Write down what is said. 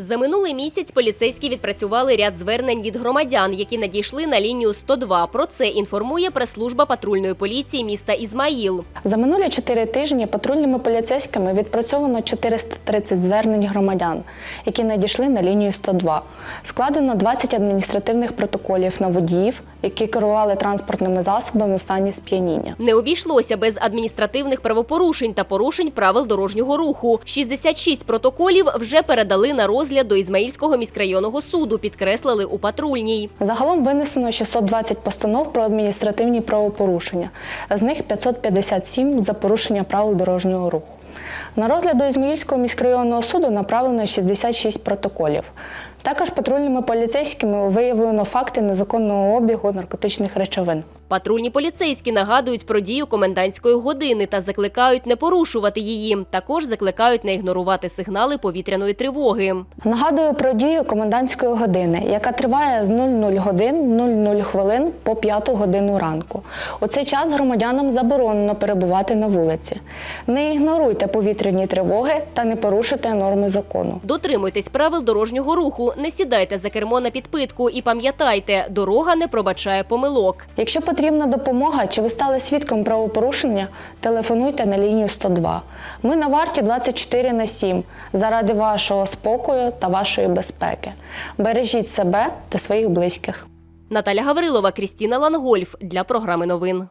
За минулий місяць поліцейські відпрацювали ряд звернень від громадян, які надійшли на лінію 102. Про це інформує прес-служба патрульної поліції міста Ізмаїл. За минулі чотири тижні патрульними поліцейськими відпрацьовано 430 звернень громадян, які надійшли на лінію 102. Складено 20 адміністративних протоколів на водіїв, які керували транспортними засобами в стані сп'яніння. Не обійшлося без адміністративних правопорушень та порушень правил дорожнього руху. 66 протоколів вже передали на розгляд до Ізмаїльського міськрайонного суду, підкреслили у патрульній. Загалом винесено 620 постанов про адміністративні правопорушення, з них 557 за порушення правил дорожнього руху. На розгляд до Ізмаїльського міськрайонного суду направлено 66 протоколів. Також патрульними поліцейськими виявлено факти незаконного обігу наркотичних речовин. Патрульні поліцейські нагадують про дію комендантської години та закликають не порушувати її. Також закликають не ігнорувати сигнали повітряної тривоги. Нагадую про дію комендантської години, яка триває з 00 годин 00 хвилин по 5 годину ранку. У цей час громадянам заборонено перебувати на вулиці. Не ігноруйте повітряні тривоги та не порушуйте норми закону. Дотримуйтесь правил дорожнього руху, не сідайте за кермо на підпитку і пам'ятайте, дорога не пробачає помилок. Якщо потрібна допомога чи ви стали свідком правопорушення, телефонуйте на лінію 102. Ми на варті 24 на 7 заради вашого спокою та вашої безпеки. Бережіть себе та своїх близьких. Наталя Гаврилова, Крістіна Лангольф для програми новин.